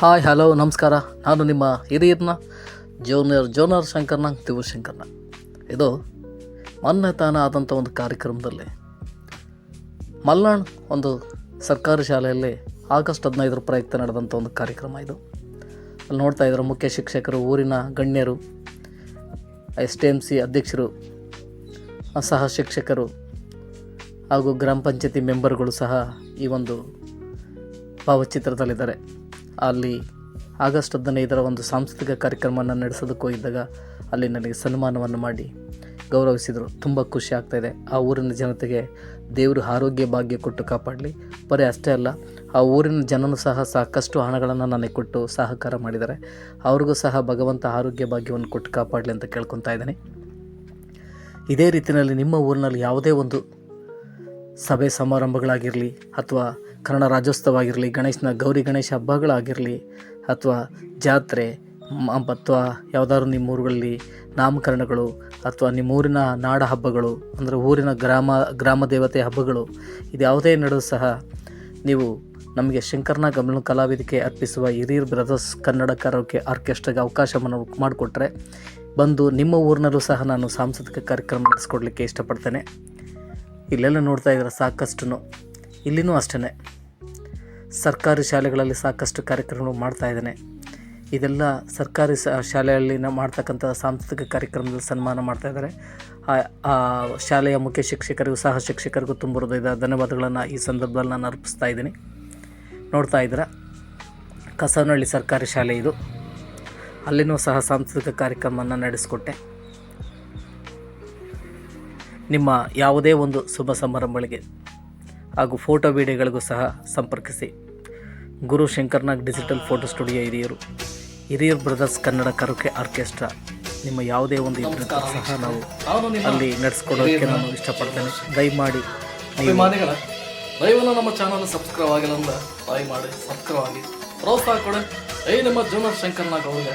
Hi hello ನಮಸ್ಕಾರ. ನಾನು ನಿಮ್ಮ ಹಿರಿಯರ್ನ ಜೋನರ್ ಜೋನರ್ ಶಂಕರ್ನ ತಿವು ಶಂಕರ್ನ. ಇದು ಮೊನ್ನೆ ತಾನ ಆದಂಥ ಒಂದು ಕಾರ್ಯಕ್ರಮದಲ್ಲಿ ಮಲ್ನಾಡ್ ಒಂದು ಸರ್ಕಾರಿ ಶಾಲೆಯಲ್ಲಿ ಆಗಸ್ಟ್ ಹದಿನೈದರ ಪ್ರಯುಕ್ತ ನಡೆದಂಥ ಒಂದು ಕಾರ್ಯಕ್ರಮ ಇದು. ಅಲ್ಲಿ ನೋಡ್ತಾ ಇದ್ದಾರೆ ಮುಖ್ಯ ಶಿಕ್ಷಕರು, ಊರಿನ ಗಣ್ಯರು ಎಸ್ ಟಿ ಎಂ ಸಿ ಅಧ್ಯಕ್ಷರು, ಸಹ ಶಿಕ್ಷಕರು ಹಾಗೂ ಗ್ರಾಮ ಪಂಚಾಯತಿ ಮೆಂಬರ್ಗಳು ಸಹ ಈ ಒಂದು ಭಾವಚಿತ್ರದಲ್ಲಿದ್ದಾರೆ. ಅಲ್ಲಿ ಆಗಸ್ಟ್ ಹದಿನೈದರ ಒಂದು ಸಾಂಸ್ಕೃತಿಕ ಕಾರ್ಯಕ್ರಮವನ್ನು ನಡೆಸೋದಕ್ಕೆ ಹೋಗಿದ್ದಾಗ ಅಲ್ಲಿ ನನಗೆ ಸನ್ಮಾನವನ್ನು ಮಾಡಿ ಗೌರವಿಸಿದರು. ತುಂಬ ಖುಷಿ ಆಗ್ತಾಯಿದೆ ಆ ಊರಿನ ಜನತೆಗೆ ದೇವರು ಆರೋಗ್ಯ ಭಾಗ್ಯ ಕೊಟ್ಟು ಕಾಪಾಡಲಿ. ಬರೀ ಅಷ್ಟೇ ಅಲ್ಲ, ಆ ಊರಿನ ಜನನು ಸಹ ಸಾಕಷ್ಟು ಹಣಗಳನ್ನು ನನಗೆ ಕೊಟ್ಟು ಸಹಕಾರ ಮಾಡಿದ್ದಾರೆ. ಅವ್ರಿಗೂ ಸಹ ಭಗವಂತ ಆರೋಗ್ಯ ಭಾಗ್ಯವನ್ನು ಕೊಟ್ಟು ಕಾಪಾಡಲಿ ಅಂತ ಕೇಳ್ಕೊತಾ ಇದ್ದೀನಿ. ಇದೇ ರೀತಿಯಲ್ಲಿ ನಿಮ್ಮ ಊರಿನಲ್ಲಿ ಯಾವುದೇ ಒಂದು ಸಭೆ ಸಮಾರಂಭಗಳಾಗಿರಲಿ ಅಥವಾ ಕನ್ನಡ ರಾಜ್ಯೋತ್ಸವ ಆಗಿರಲಿ ಗಣೇಶನ ಗೌರಿ ಗಣೇಶ ಹಬ್ಬಗಳಾಗಿರಲಿ ಅಥವಾ ಜಾತ್ರೆ ಅಥವಾ ಯಾವುದಾದ್ರು ನಿಮ್ಮ ಊರುಗಳಲ್ಲಿ ನಾಮಕರಣಗಳು ಅಥವಾ ನಿಮ್ಮ ಊರಿನ ನಾಡ ಹಬ್ಬಗಳು, ಅಂದರೆ ಊರಿನ ಗ್ರಾಮ ಗ್ರಾಮ ದೇವತೆ ಹಬ್ಬಗಳು, ಇದು ಯಾವುದೇ ನಡೆದು ಸಹ ನೀವು ನಮಗೆ ಶಂಕರ್ನ ಗಮನ ಕಲಾವಿದಿಕೆ ಅರ್ಪಿಸುವ ಹಿರಿಯರ್ ಬ್ರದರ್ಸ್ ಕನ್ನಡ ಕರೋಕೆ ಆರ್ಕೆಸ್ಟ್ರಾಗೆ ಅವಕಾಶವನ್ನು ಮಾಡಿಕೊಟ್ರೆ ಬಂದು ನಿಮ್ಮ ಊರಿನಲ್ಲೂ ಸಹ ನಾನು ಸಾಂಸ್ಕೃತಿಕ ಕಾರ್ಯಕ್ರಮ ನಡೆಸ್ಕೊಡ್ಲಿಕ್ಕೆ ಇಷ್ಟಪಡ್ತೇನೆ. ಇಲ್ಲೆಲ್ಲ ನೋಡ್ತಾ ಇದ್ದಾರೆ ಸಾಕಷ್ಟು ಇಲ್ಲಿನೂ ಅಷ್ಟೇ ಸರ್ಕಾರಿ ಶಾಲೆಗಳಲ್ಲಿ ಸಾಕಷ್ಟು ಕಾರ್ಯಕ್ರಮಗಳು ಮಾಡ್ತಾ ಇದ್ದಾನೆ. ಇದೆಲ್ಲ ಸರ್ಕಾರಿ ಶಾಲೆಯಲ್ಲಿ ನಾವು ಮಾಡ್ತಕ್ಕಂಥ ಸಾಂಸ್ಕೃತಿಕ ಕಾರ್ಯಕ್ರಮದಲ್ಲಿ ಸನ್ಮಾನ ಮಾಡ್ತಾ ಇದ್ದಾರೆ. ಆ- ಶಾಲೆಯ ಮುಖ್ಯ ಶಿಕ್ಷಕರಿಗೂ ಸಹ ಶಿಕ್ಷಕರಿಗೂ ತುಂಬ ಹೃದಯದ ಧನ್ಯವಾದಗಳನ್ನು ಈ ಸಂದರ್ಭದಲ್ಲಿ ನಾನು ಅರ್ಪಿಸ್ತಾ ಇದ್ದೀನಿ. ನೋಡ್ತಾ ಇದ್ದೀರಾ? ಕಸವನಹಳ್ಳಿ ಸರ್ಕಾರಿ ಶಾಲೆ ಇದು. ಅಲ್ಲಿನೂ ಸಹ ಸಾಂಸ್ಕೃತಿಕ ಕಾರ್ಯಕ್ರಮವನ್ನು ನಡೆಸಿಕೊಟ್ಟೆ. ನಿಮ್ಮ ಯಾವುದೇ ಒಂದು ಶುಭ ಸಮಾರಂಭಗಳಿಗೆ ಹಾಗೂ ಫೋಟೋ ವಿಡಿಯೋಗಳಿಗೂ ಸಹ ಸಂಪರ್ಕಿಸಿ. Guru Shankarnag digital photo studio Hiriyaru. Hiriyar brothers Kannada ಕರುಕೆ orchestra ನಿಮ್ಮ ಯಾವುದೇ ಒಂದು ಇದ್ರೂ ಸಹ ನಾವು ಅಲ್ಲಿ ನಡೆಸ್ಕೊಡೋಕ್ಕೆ ನಾನು ಇಷ್ಟಪಡ್ತೇನೆ. ದಯಮಾಡಿ ಅಭಿಮಾನಿಗಳ ದಯವಿಲ್ಲ ನಮ್ಮ ಚಾನಲ್ ಸಬ್ಸ್ಕ್ರೈಬ್ ಆಗಿಲ್ಲ ಅಂದ್ರೆ ಮಾಡಿ ಸಬ್ಸ್ಕ್ರೈಬ್ ಆಗಿ. ಪ್ರೋತ್ಸಾಹ ಕೊಡಿ. ಐ ನಮ್ಮ ಜೂನರ್ ಶಂಕರ್ನಾಗ್ ಅವ್ರಿಗೆ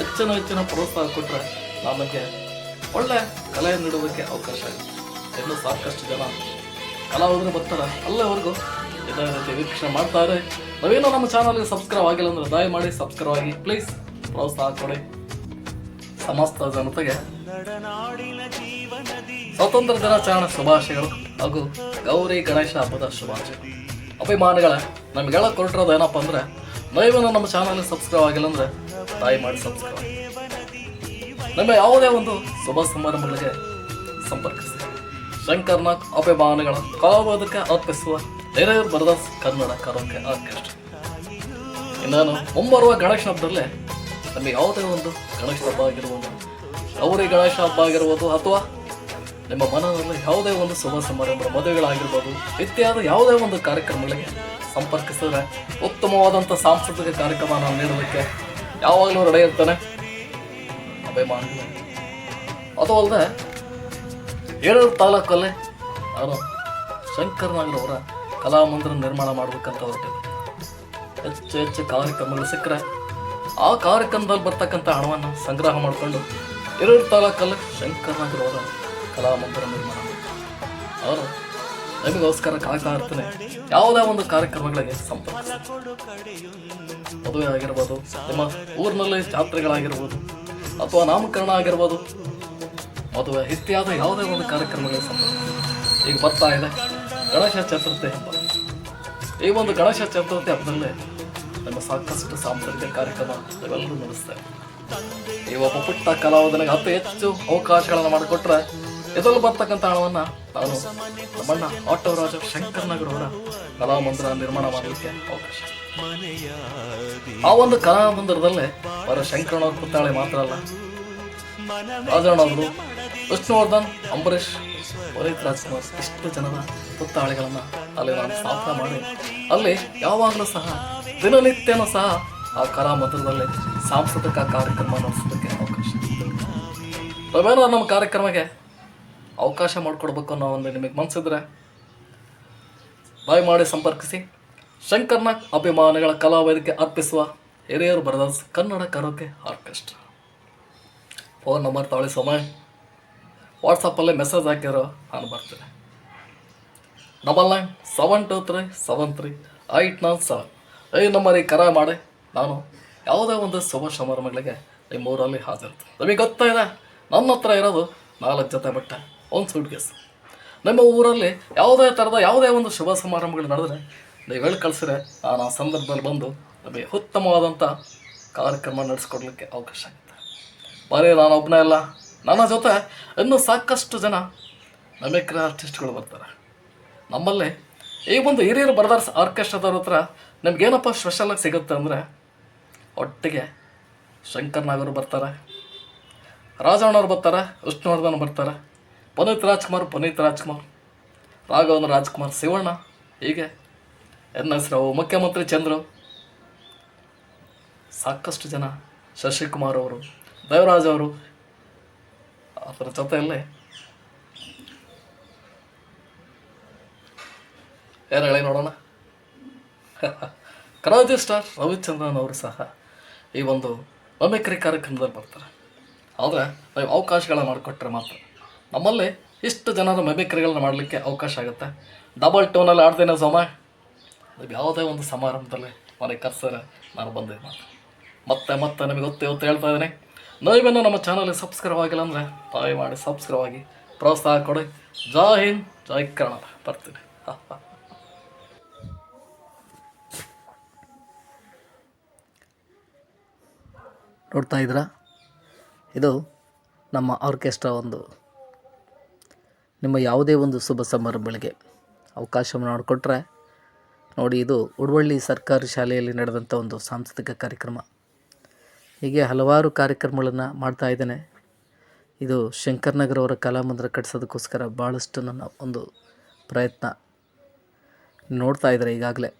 ಹೆಚ್ಚಿನ ಹೆಚ್ಚಿನ ಪ್ರೋತ್ಸಾಹ ಕೊಟ್ಟರೆ ನಮಗೆ ಒಳ್ಳೆ ಕಲೆಯನ್ನು ನೀಡೋದಕ್ಕೆ ಅವಕಾಶ ಆಗುತ್ತೆ. ಇನ್ನು ಸಾಕಷ್ಟು ಜನ ಕಲಾವಿದರು ಬರ್ತಾರೆ. ಅಲ್ಲೇವರೆಗೂ ಎಲ್ಲ ರೀತಿ ವೀಕ್ಷಣೆ ಮಾಡ್ತಾರೆ. ನಾವೇನೋ ನಮ್ಮ ಚಾನಲ್ಗೆ ಸಬ್ಸ್ಕ್ರೈಬ್ ಆಗಿಲ್ಲ ಅಂದ್ರೆ ದಯ ಮಾಡಿ ಸಬ್ಸ್ಕ್ರೈಬ್ ಆಗಿ ಪ್ಲೀಸ್ ಪ್ರೋತ್ಸಾಹ ಕೊಡಿ. ಸಮಸ್ತ ಜನತೆಗೆ ಸ್ವಾತಂತ್ರ್ಯ ದಿನಾಚರಣೆ ಶುಭಾಶಯಗಳು ಹಾಗೂ ಗೌರಿ ಗಣೇಶ ಹಬ್ಬದ ಶುಭಾಶಯ ಅಭಿಮಾನಿಗಳ ನಮಗೆಲ್ಲ ಕೊಟ್ಟಿರೋದು ಏನಪ್ಪ ಅಂದ್ರೆ ದಯವಿಟ್ಟು ನಮ್ಮ ಚಾನಲ್ ಸಬ್ಸ್ಕ್ರೈಬ್ ಆಗಿಲ್ಲ ಅಂದ್ರೆ ತಾಯಿ ಮಾಡಿ ಸಬ್ಸ್ಕ್ರೈಬ್. ನಮ್ಮ ಯಾವುದೇ ಒಂದು ಶುಭ ಸಮಾರಂಭಗಳಿಗೆ ಸಂಪರ್ಕಿಸಿ. ಶಂಕರ್ನಾಗ್ ಅಭಿಮಾನಿಗಳ ಕಲಾವಾದಕ್ಕೆ ಅರ್ಪಿಸುವ ಹಿರಿಯರು ಬರದಾಸ್ ಕನ್ನಡ ಕರೋಕೆ ಆರ್ಕೆಸ್ಟ್ರಾ. ನಾನು ಮುಂಬರುವ ಗಣೇಶ ಹಬ್ಬದಲ್ಲೇ ನಮಗೆ ಯಾವುದೇ ಒಂದು ಗಣೇಶ ಹಬ್ಬ ಆಗಿರ್ಬೋದು, ಗೌರಿ ಗಣೇಶ ಹಬ್ಬ ಆಗಿರ್ಬೋದು ಅಥವಾ ನಿಮ್ಮ ಮನದಲ್ಲಿ ಯಾವುದೇ ಒಂದು ಶುಭ ಸಮಾರಂಭ ಮದುವೆಗಳಾಗಿರ್ಬೋದು, ಇತ್ಯಾದಿ ಯಾವುದೇ ಒಂದು ಕಾರ್ಯಕ್ರಮಗಳಿಗೆ ಸಂಪರ್ಕಿಸಿದ್ರೆ ಉತ್ತಮವಾದಂಥ ಸಾಂಸ್ಕೃತಿಕ ಕಾರ್ಯಕ್ರಮ ನಾನು ನೀಡೋದಕ್ಕೆ ಯಾವಾಗಲೂ ರೆಡಿ ಇರ್ತಾನೆ. ಅಭಿಮಾನಿಗಳು. ಅದು ಅಲ್ಲದೆ ಏಳೂರು ತಾಲೂಕಲ್ಲೇ ಅವರು ಶಂಕರನಾಗ್ರವರ ಕಲಾಮಂದಿರ ನಿರ್ಮಾಣ ಮಾಡ್ಬೇಕಂತ ಹೊರಟಿದೆ ಹೆಚ್ಚು ಹೆಚ್ಚು ಕಾರ್ಯಕ್ರಮಗಳು ಸಿಕ್ಕರೆ ಆ ಕಾರ್ಯಕ್ರಮದಲ್ಲಿ ಬರ್ತಕ್ಕಂಥ ಹಣವನ್ನು ಸಂಗ್ರಹ ಮಾಡಿಕೊಂಡು ಎರಡು ತಾಲೂಕಲ್ಲಿ ಶಂಕರನಗರವರ ಕಲಾಮಂದಿರ ನಿರ್ಮಾಣ ಅವರು ನಿಮಗೋಸ್ಕರ ಕಾಯ್ತಾ ಇರ್ತಾನೆ. ಯಾವುದೇ ಒಂದು ಕಾರ್ಯಕ್ರಮಗಳಿಗೆ ಸಂಪರ್ಕ ಮದುವೆ ಆಗಿರ್ಬೋದು, ನಿಮ್ಮ ಊರಿನಲ್ಲಿ ಜಾತ್ರೆಗಳಾಗಿರ್ಬೋದು, ಅಥವಾ ನಾಮಕರಣ ಆಗಿರ್ಬೋದು ಮದುವೆ ಇತ್ಯಾದಿ ಯಾವುದೇ ಒಂದು ಕಾರ್ಯಕ್ರಮಗಳ ಸಂಬಂಧ. ಈಗ ಬರ್ತಾ ಇದೆ ಗಣೇಶ ಚತುರ್ಥಿ ಹಬ್ಬ. ಈ ಒಂದು ಗಣೇಶ ಚತುರ್ಥಿ ಹಬ್ಬದಲ್ಲಿ ನಮ್ಮ ಸಾಕಷ್ಟು ಸಾಂಸ್ಕೃತಿಕ ಕಾರ್ಯಕ್ರಮ ಇವೆಲ್ಲರೂ ನಡೆಸ್ತೇವೆ ಈ ಒಬ್ಬ ಪುಟ್ಟ ಕಲಾವಿದನಿಗೆ ಅತಿ ಹೆಚ್ಚು ಅವಕಾಶಗಳನ್ನು ಮಾಡಿಕೊಟ್ರೆ ಇದರಲ್ಲಿ ಬರ್ತಕ್ಕಂಥ ಹಣವನ್ನು ನಾನು ನಮ್ಮಣ್ಣ ಆಟೋರಾಜ ಶಂಕರ್ನಗರ್ ಅವರ ಕಲಾಮಂದಿರ ನಿರ್ಮಾಣ ಮಾಡಲಿಕ್ಕೆ ಅವಕಾಶ. ಆ ಒಂದು ಕಲಾಮಂದಿರದಲ್ಲಿ ಅವರ ಶಂಕರನವ್ರ ಪುತ್ತಾಳೆ ಮಾತ್ರ ಅಲ್ಲ ರಾಜಣ್ಣವರು ವಿಷ್ಣುವರ್ಧನ್, ಅಂಬರೀಷ್ ಪುನೀತ್ ರಾಜ್ಕುಮಾರ್, ಇಷ್ಟು ಜನರ ಪುತ್ತಾಳಿಗಳನ್ನು ಅಲ್ಲಿ ನಾನು ಸ್ಥಾಪನೆ ಮಾಡಿ, ಅಲ್ಲಿ ಯಾವಾಗಲೂ ಸಹ, ದಿನನಿತ್ಯನೂ ಸಹ ಆ ಕಲಾ ಮಂದಿರದಲ್ಲಿ ಸಾಂಸ್ಕೃತಿಕ ಕಾರ್ಯಕ್ರಮ ನಡೆಸೋದಕ್ಕೆ ಅವಕಾಶ ತಾವೇನೋ ನಮ್ಮ ಕಾರ್ಯಕ್ರಮಕ್ಕೆ ಅವಕಾಶ ಮಾಡಿಕೊಡ್ಬೇಕು ಅನ್ನೋ ಒಂದು ನಿಮಗೆ ಮನಸ್ಸಿದ್ರೆ ದಯಮಾಡಿ ಸಂಪರ್ಕಿಸಿ. ಶಂಕರ್ನ ಅಭಿಮಾನಿಗಳ ಕಲಾವೇದಿಕೆ ಅರ್ಪಿಸುವ Hiriyaru brothers Kannada karaoke orchestra. Phone number ತಾಳಿ ಸಮಯ ವಾಟ್ಸಪ್ಪಲ್ಲೇ ಮೆಸೇಜ್ ಹಾಕಿರೋ ನಾನು ಬರ್ತೀನಿ. Double nine seven two three seven three eight nine seven ಈ ನಂಬರಿಗೆ ಕರೆ ಮಾಡಿ ನಾನು ಯಾವುದೇ ಒಂದು ಶುಭ ಸಮಾರಂಭಗಳಿಗೆ ನಿಮ್ಮೂರಲ್ಲಿ ಹಾಜರಿರ್ತೀನಿ. ನಮಗೆ ಗೊತ್ತಾಯಿದೆ ನನ್ನ ಹತ್ರ ಇರೋದು ನಾಲ್ಕು ಜೊತೆ ಬಟ್ಟೆ, ಒಂದು ಸೂಟ್ ಕೇಸ್ ನಮ್ಮ ಊರಲ್ಲಿ ಯಾವುದೇ ಥರದ ಯಾವುದೇ ಒಂದು ಶುಭ ಸಮಾರಂಭಗಳು ನಡೆದರೆ ನೀವು ಹೇಳಿ ಕಳಿಸಿದ್ರೆ ನಾನು ಆ ಸಂದರ್ಭದಲ್ಲಿ ಬಂದು ನಮಗೆ ಉತ್ತಮವಾದಂಥ ಕಾರ್ಯಕ್ರಮ ನಡೆಸ್ಕೊಡ್ಲಿಕ್ಕೆ ಅವಕಾಶ ಬರೀ ನಾನು ಒಬ್ಬನೇ ಅಲ್ಲ ನನ್ನ ಜೊತೆ ಇನ್ನೂ ಸಾಕಷ್ಟು ಜನ ನಮಿಕ್ರ ಆರ್ಟಿಸ್ಟ್ಗಳು ಬರ್ತಾರೆ. ನಮ್ಮಲ್ಲಿ ಈ ಒಂದು ಹಿರಿಯರು ಬ್ರದರ್ಸ್ ಆರ್ಕೆಸ್ಟ್ರಾದವ್ರ ಹತ್ರ ಸ್ಪೆಷಲ್ ಸ್ಪೆಷಲಾಗಿ ಸಿಗುತ್ತೆ ಅಂದರೆ ಒಟ್ಟಿಗೆ ಶಂಕರ್ ನಾಗರು ಬರ್ತಾರೆ ರಾಜಣ್ಣವ್ರು ಬರ್ತಾರೆ, ವಿಷ್ಣುವರ್ಧನ್ ಬರ್ತಾರೆ, ಪುನೀತ್ ರಾಜ್ಕುಮಾರ್ ಪುನೀತ್ ರಾಜ್ಕುಮಾರ್, ರಾಘವನ್ ರಾಜ್ಕುಮಾರ್, ಶಿವಣ್ಣ, ಹೀಗೆ ಎನ್ ಎಸ್ ರಾವ್, ಮುಖ್ಯಮಂತ್ರಿ ಚಂದ್ರು, ಸಾಕಷ್ಟು ಜನ ಶಶಿಕುಮಾರ್ ಅವರು. ದೇವರಾಜ್ ಅವರು? ಅದರ ಜೊತೆಯಲ್ಲೇ ಯಾರು ಹೇಳಿ ನೋಡೋಣ? ಕರಾವಳಿ ಸ್ಟಾರ್ ರವಿಚಂದ್ರನ್ ಅವರು ಸಹ ಈ ಒಂದು ಮಮಿಕ್ರಿ ಕಾರ್ಯಕ್ರಮದಲ್ಲಿ ಬರ್ತಾರೆ. ಆದರೆ ನಾವು ಅವಕಾಶಗಳ ಮಾಡಿಕೊಟ್ರೆ ಮಾತ್ರ. ನಮ್ಮಲ್ಲಿ ಇಷ್ಟು ಜನರ ಮೆಮಿಕ್ರಿಗಳನ್ನ ಮಾಡಲಿಕ್ಕೆ ಅವಕಾಶ ಆಗುತ್ತೆ. ಡಬಲ್ ಟೋನಲ್ಲಿ ಆಡ್ತೇನೆ ಸಮ. ಯಾವುದೇ ಒಂದು ಸಮಾರಂಭದಲ್ಲಿ ಮನೆ ಕರ್ಸರೆ, ನಾನು ಬಂದೆ ಮತ್ತೆ ಮತ್ತೆ ನಿಮಗೆ ಗೊತ್ತೇ ಗೊತ್ತು ಹೇಳ್ತಾ ಇದ್ದೀನಿ. ನೀವೇನು ನಮ್ಮ ಚಾನಲ್ಗೆ ಸಬ್ಸ್ಕ್ರೈಬ್ ಆಗಿಲ್ಲ ಅಂದರೆ ತಾಯಿ ಮಾಡಿ ಸಬ್ಸ್ಕ್ರೈಬ್ ಆಗಿ. ಪ್ರೋತ್ಸಾಹ ಕೊಡಿ. ಜೈ ಹಿಂದ್, ಜೈ ಕನ್ನಡ ಬರ್ತೀನಿ. ನೋಡ್ತಾ ಇದ್ದೀರಾ? ಇದು ನಮ್ಮ ಆರ್ಕೆಸ್ಟ್ರಾ ಒಂದು ನಿಮ್ಮ ಯಾವುದೇ ಒಂದು ಶುಭ ಸಮಾರಂಭಗಳಿಗೆ ಅವಕಾಶ ಮಾಡಿಕೊಟ್ರೆ ನೋಡಿ, ಇದು ಉಡುವಳ್ಳಿ ಸರ್ಕಾರಿ ಶಾಲೆಯಲ್ಲಿ ನಡೆದಂಥ ಒಂದು ಸಾಂಸ್ಕೃತಿಕ ಕಾರ್ಯಕ್ರಮ. ಹೀಗೆ ಹಲವಾರು ಕಾರ್ಯಕ್ರಮಗಳನ್ನು ಮಾಡ್ತಾ ಇದ್ದೇನೆ. ಇದು ಶಂಕರನಗರ ಅವರ ಕಲಾಮಂದಿರ ಕಟ್ಟಿಸೋದಕ್ಕೋಸ್ಕರ ಭಾಳಷ್ಟು ನನ್ನ ಒಂದು ಪ್ರಯತ್ನ ನೋಡ್ತಾ ಇದ್ದಾರೆ ಈಗಾಗಲೇ.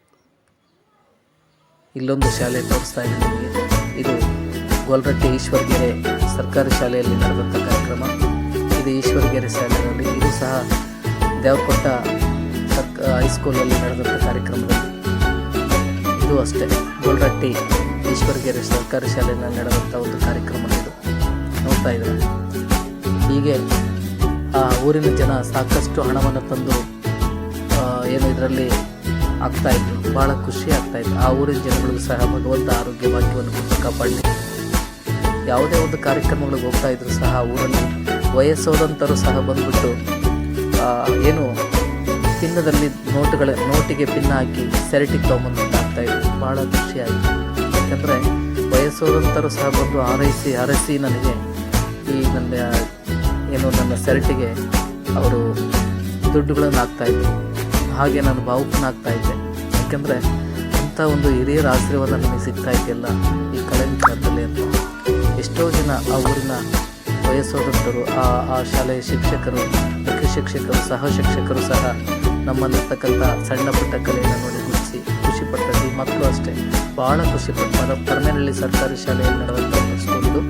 ಇಲ್ಲೊಂದು ಶಾಲೆ ತೋರಿಸ್ತಾ ಇದ್ದೀನಿ ನಿಮಗೆ. ಇದು ಗೊಲ್ರಟ್ಟಿ ಈಶ್ವರಗೆರೆ ಸರ್ಕಾರಿ ಶಾಲೆಯಲ್ಲಿ ನಡೆದಂಥ ಕಾರ್ಯಕ್ರಮ. ಇದು ಈಶ್ವರಗೆರೆ ಶಾಲೆಯಲ್ಲಿ ಇದು ಸಹ ದೇವಕೊಟ್ಟ ಸರ್ಕ ಹೈಸ್ಕೂಲಲ್ಲಿ ನಡೆದಂಥ ಕಾರ್ಯಕ್ರಮದಲ್ಲಿ. ಇದು ಅಷ್ಟೇ. ಗೊಲ್ರಟ್ಟಿ ಈಶ್ವರಗೆರೆ ಸರ್ಕಾರಿ ಶಾಲೆಯಲ್ಲಿ ನಡೆದಂಥ ಒಂದು ಕಾರ್ಯಕ್ರಮ ಇದು. ನೋಡ್ತಾ ಇದ್ದಾರೆ? ಹೀಗೆ, ಆ, ಊರಿನ ಜನ ಸಾಕಷ್ಟು ಹಣವನ್ನು ತಂದು ಏನು ಇದರಲ್ಲಿ ಆಗ್ತಾಯಿದ್ರು ಭಾಳ ಖುಷಿ ಆಗ್ತಾಯಿತ್ತು ಆ ಊರಿನ ಜನಗಳಿಗೂ ಸಹ ಭಗವಂತ ಆರೋಗ್ಯ ಭಾಗ್ಯವನ್ನು ಕಾಪಾಡಲಿ. ಯಾವುದೇ ಒಂದು ಕಾರ್ಯಕ್ರಮಗಳಿಗೆ ಹೋಗ್ತಾ ಇದ್ರು ಸಹ ಊರಲ್ಲಿ ವಯಸ್ಸಾದಂಥರು ಸಹ ಬಂದುಬಿಟ್ಟು ಏನು ಚಿನ್ನದಲ್ಲಿ ನೋಟುಗಳ, ನೋಟಿಗೆ ಪಿನ್ ಹಾಕಿ ಸೆರೆಟಿಗೆ ತೊಗೊಂಬಂದು ಆಗ್ತಾಯಿದ್ರು ಭಾಳ ಖುಷಿಯಾಯಿತು ಯಾಕಂದರೆ ವಯಸ್ಸಾದಂಥರು ಸಹ ಬಂದು ಹಾರೈಸಿ ಸಿ ನನಗೆ ಈ ನನ್ನ ಏನು ನನ್ನ ಸೆರಟಿಗೆ ಅವರು ದುಡ್ಡುಗಳನ್ನು ಹಾಕ್ತಾಯಿದ್ರು. ಹಾಗೆ ನಾನು ಭಾವುಕನಾಗ್ತಾ ಇದ್ದೆ. ಯಾಕೆಂದರೆ ಅಂಥ ಒಂದು ಹಿರಿಯರ ಆಶೀರ್ವಾದ ನನಗೆ ಸಿಗ್ತಾ ಇದೆಯಲ್ಲ ಈ ಕಳೆ ವಿಚಾರದಲ್ಲಿ ಅಂತ. ಎಷ್ಟೋ ಜನ ಆ ಊರಿನ ವಯಸ್ಸಾದಂಥರು ಆ ಆ ಶಾಲೆಯ ಶಿಕ್ಷಕರು, ಮುಖ್ಯ ಶಿಕ್ಷಕರು, ಸಹ ಶಿಕ್ಷಕರು ಸಹ ನಮ್ಮಲ್ಲಿರ್ತಕ್ಕಂಥ ಸಣ್ಣ ಪುಟ್ಟ ಕಲೆಯನ್ನು ಮಕ್ಕಳು ಅಷ್ಟೇ. ಭಾಳ ಖುಷಿ ಪಟ್ಟು ಪರಮೇನಹಳ್ಳಿ ಸರ್ಕಾರಿ ಶಾಲೆಯಲ್ಲಿ ನಡೆದಂಥ ಸ್ಕೂಲು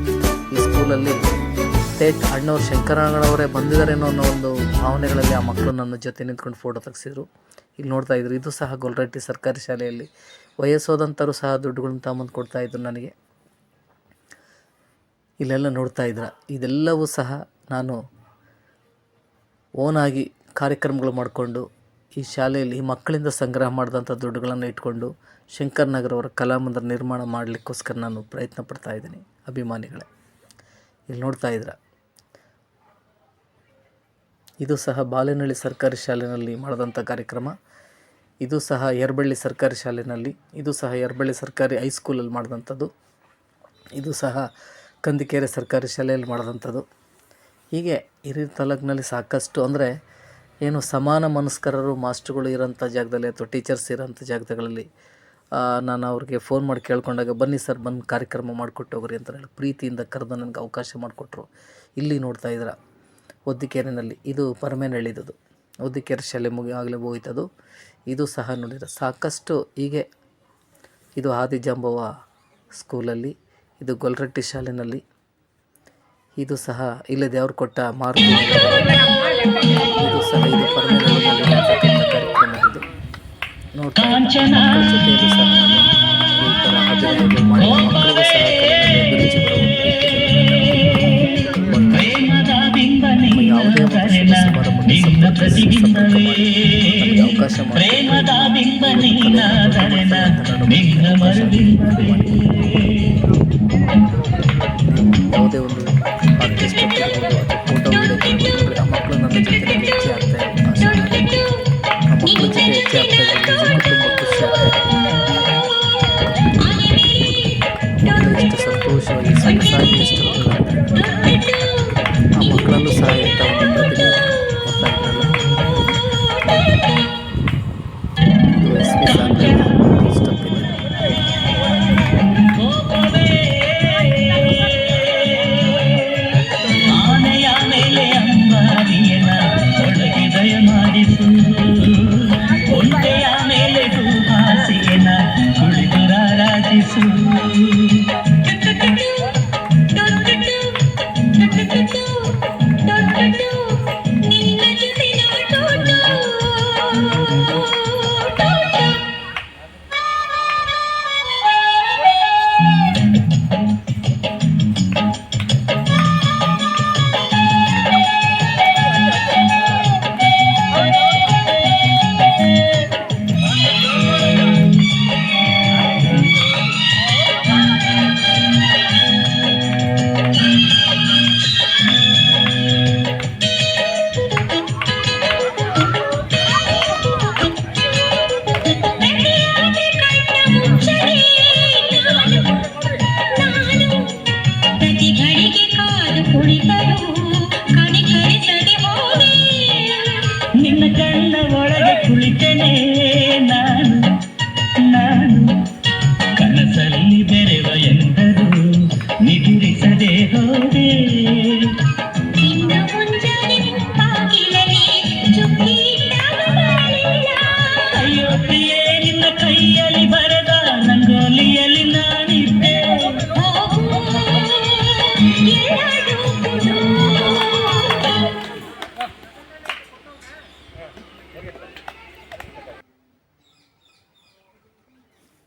ಈ ಸ್ಕೂಲಲ್ಲಿ ಸ್ಟೇಟ್ ಅಣ್ಣವ್ರು ಶಂಕರಣ್ಣವರೇ ಬಂದಿದ್ದಾರೇನೋ ಅನ್ನೋ ಒಂದು ಭಾವನೆಗಳಲ್ಲಿ ಆ ಮಕ್ಕಳು ನನ್ನ ಜೊತೆ ನಿಂತ್ಕೊಂಡು ಫೋಟೋ ತೆಗೆಸಿದ್ರು. ಇಲ್ಲಿ ನೋಡ್ತಾ ಇದ್ರು, ಇದು ಸಹ ಗೊಲ್ರಟ್ಟಿ ಸರ್ಕಾರಿ ಶಾಲೆಯಲ್ಲಿ. ವಯಸ್ಸೋದಂತರು ಸಹ ದುಡ್ಡುಗಳನ್ನ ತಗೊಂಬಂದು ಕೊಡ್ತಾ ಇದ್ರು ನನಗೆ. ಇಲ್ಲೆಲ್ಲ ನೋಡ್ತಾ ಇದ್ರ. ಇದೆಲ್ಲವೂ ಸಹ ನಾನು ಓನಾಗಿ ಕಾರ್ಯಕ್ರಮಗಳು ಮಾಡಿಕೊಂಡು ಈ ಶಾಲೆಯಲ್ಲಿ ಮಕ್ಕಳಿಂದ ಸಂಗ್ರಹ ಮಾಡಿದಂಥ ದುಡ್ಡುಗಳನ್ನು ಇಟ್ಕೊಂಡು ಶಂಕರ್ ನಗರ್ ಅವರ ಕಲಾಮಂದಿರ ನಿರ್ಮಾಣ ಮಾಡಲಿಕ್ಕೋಸ್ಕರ ನಾನು ಪ್ರಯತ್ನ ಪಡ್ತಾ ಇದ್ದೀನಿ. ಅಭಿಮಾನಿಗಳೇ, ಇಲ್ಲಿ ನೋಡ್ತಾ ಇದ್ರ ಇದು ಸಹ ಬಾಲೆನಹಳ್ಳಿ ಸರ್ಕಾರಿ ಶಾಲೆಯಲ್ಲಿ ಮಾಡಿದಂಥ ಕಾರ್ಯಕ್ರಮ. ಇದು ಸಹ ಯರ್ಬಳ್ಳಿ ಸರ್ಕಾರಿ ಶಾಲೆಯಲ್ಲಿ, ಇದು ಸಹ ಯರ್ಬಳ್ಳಿ ಸರ್ಕಾರಿ ಹೈಸ್ಕೂಲಲ್ಲಿ ಮಾಡಿದಂಥದ್ದು. ಇದು ಸಹ ಕಂದಿಕೇರೆ ಸರ್ಕಾರಿ ಶಾಲೆಯಲ್ಲಿ ಮಾಡಿದಂಥದ್ದು. ಹೀಗೆ ಹಿರಿಯ ತಾಲೂಕಿನಲ್ಲಿ ಸಾಕಷ್ಟು ಅಂದರೆ ಏನು ಸಮಾನ ಮನಸ್ಕರರು ಮಾಸ್ಟ್ರುಗಳು ಇರೋಂಥ ಜಾಗದಲ್ಲಿ ಅಥವಾ ಟೀಚರ್ಸ್ ಇರೋಂಥ ಜಾಗಗಳಲ್ಲಿ ನಾನು ಅವ್ರಿಗೆ ಫೋನ್ ಮಾಡಿ ಕೇಳ್ಕೊಂಡಾಗ, ಬನ್ನಿ ಸರ್, ಬಂದು ಕಾರ್ಯಕ್ರಮ ಮಾಡಿಕೊಟ್ಟು ಹೋಗ್ರಿ ಅಂತ ಹೇಳಿ ಪ್ರೀತಿಯಿಂದ ಕರೆದು ನನಗೆ ಅವಕಾಶ ಮಾಡಿಕೊಟ್ರು. ಇಲ್ಲಿ ನೋಡ್ತಾ ಇದ್ರ ಒದ್ದಿಕೇರಿನಲ್ಲಿ, ಇದು ಪರಮೇನಹಳ್ಳಿದು ಒದ್ದಿಕೇರಿ ಶಾಲೆ ಮುಗಿ ಆಗಲೇ ಹೋಯ್ತದು. ಇದು ಸಹ ನೋಡಿರ ಸಾಕಷ್ಟು ಹೀಗೆ, ಇದು ಆದಿಜಾಂಬವ ಸ್ಕೂಲಲ್ಲಿ ಇದು ಗೊಲ್ರಟ್ಟಿ ಶಾಲೆಯಲ್ಲಿ ಇದು ಸಹ ಇಲ್ಲಿ ದೇವ್ರು ಕೊಟ್ಟ ಮಾರುತಿ ಇದು ಸಹ ಇದು ಪರಮೇನಹಳ್ಳಿನಲ್ಲಿ ನಡೆತಕ್ಕಂಥ ಕಾರ್ಯಕ್ರಮ ಇದು ನೋಡ್ತಾ ಇದ್ದಾರೆ. ಮಕ್ಕಳ ಜೊತೆಯಲ್ಲೂ ಸಹ ಯಾವುದೇ ಒಂದು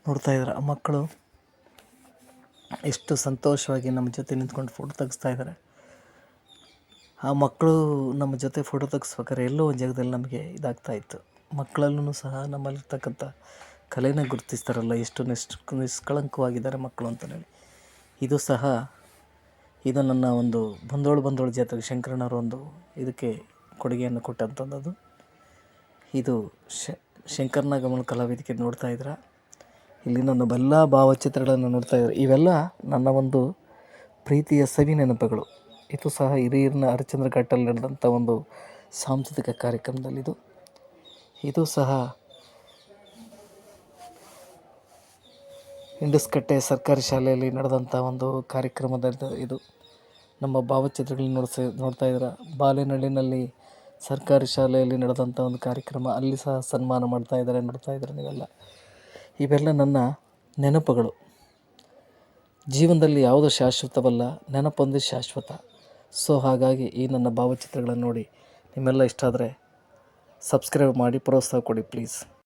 ನೋಡ್ತಾ ಇದ್ದಾರೆ. ಆ ಮಕ್ಕಳು ಎಷ್ಟು ಸಂತೋಷವಾಗಿ ನಮ್ಮ ಜೊತೆ ನಿಂತ್ಕೊಂಡು ಫೋಟೋ ತೆಗಿಸ್ತಾ ಇದ್ದಾರೆ. ಆ ಮಕ್ಕಳು ನಮ್ಮ ಜೊತೆ ಫೋಟೋ ತೆಗಿಸ್ಬೇಕಾದ್ರೆ ಎಲ್ಲೋ ಒಂದು ಜಾಗದಲ್ಲಿ ನಮಗೆ ಇದಾಗ್ತಾ ಇತ್ತು. ಮಕ್ಕಳಲ್ಲೂ ಸಹ ನಮ್ಮಲ್ಲಿರ್ತಕ್ಕಂಥ ಕಲೆನ ಗುರುತಿಸ್ತಾರಲ್ಲ, ಎಷ್ಟು ನಿಷ್ಠ ನಿಷ್ಕಳಂಕವಾಗಿದ್ದಾರೆ ಮಕ್ಕಳು ಅಂತ ಹೇಳಿ ಇದು ಸಹ ಇದು ನನ್ನ ಒಂದು ಬಂದೋಳು ಬಂದೋಳು ಜಾತ್ರೆಗೆ ಶಂಕರಣ್ಣವ್ರ ಒಂದು ಇದಕ್ಕೆ ಕೊಡುಗೆಯನ್ನು ಕೊಟ್ಟಂಥದ್ದು ಇದು ಶಂಕರನ ಗಮನ ಕಲಾವೇದಿಕೆ ನೋಡ್ತಾ ಇದ್ದೀರಾ. ಇಲ್ಲಿ ನನ್ನ ಎಲ್ಲ ಭಾವಚಿತ್ರಗಳನ್ನು ನೋಡ್ತಾ ಇದ್ದಾರೆ. ಇವೆಲ್ಲ ನನ್ನ ಒಂದು ಪ್ರೀತಿಯ ಸವಿ ನೆನಪುಗಳು. ಇದು ಸಹ ಹಿರಿಯೂರಿನ ಹರಿಶ್ಚಂದ್ರ ಘಾಟಲ್ಲಿ ನಡೆದಂಥ ಒಂದು ಸಾಂಸ್ಕೃತಿಕ ಕಾರ್ಯಕ್ರಮದಲ್ಲಿದು. ಇದು ಸಹ ಇಂಡಸ್ಕಟ್ಟೆ ಸರ್ಕಾರಿ ಶಾಲೆಯಲ್ಲಿ ನಡೆದಂಥ ಒಂದು ಕಾರ್ಯಕ್ರಮದ ಇದು ನಮ್ಮ ಭಾವಚಿತ್ರಗಳನ್ನ ನೋಡ್ತಾ ನೋಡ್ತಾ ಇದ್ದೀರಾ? ಬಾಲೆನಳ್ಳಿನಲ್ಲಿ ಸರ್ಕಾರಿ ಶಾಲೆಯಲ್ಲಿ ನಡೆದಂಥ ಒಂದು ಕಾರ್ಯಕ್ರಮ. ಅಲ್ಲಿ ಸಹ ಸನ್ಮಾನ ಮಾಡ್ತಾ ಇದ್ದಾರೆ, ನೋಡ್ತಾ ಇದ್ದಾರೆ ನೀವೆಲ್ಲ? ಇವೆಲ್ಲ ನನ್ನ ನೆನಪುಗಳು. ಜೀವನದಲ್ಲಿ ಯಾವುದು ಶಾಶ್ವತವಲ್ಲ, ನೆನಪೊಂದೇ ಶಾಶ್ವತ. ಸೊ ಹಾಗಾಗಿ ಈ ನನ್ನ ಭಾವಚಿತ್ರಗಳನ್ನು ನೋಡಿ ನಿಮ್ಮೆಲ್ಲ ಇಷ್ಟ ಆದರೆ ಸಬ್ಸ್ಕ್ರೈಬ್ ಮಾಡಿ, ಪ್ರೋತ್ಸಾಹ ಕೊಡಿ ಪ್ಲೀಸ್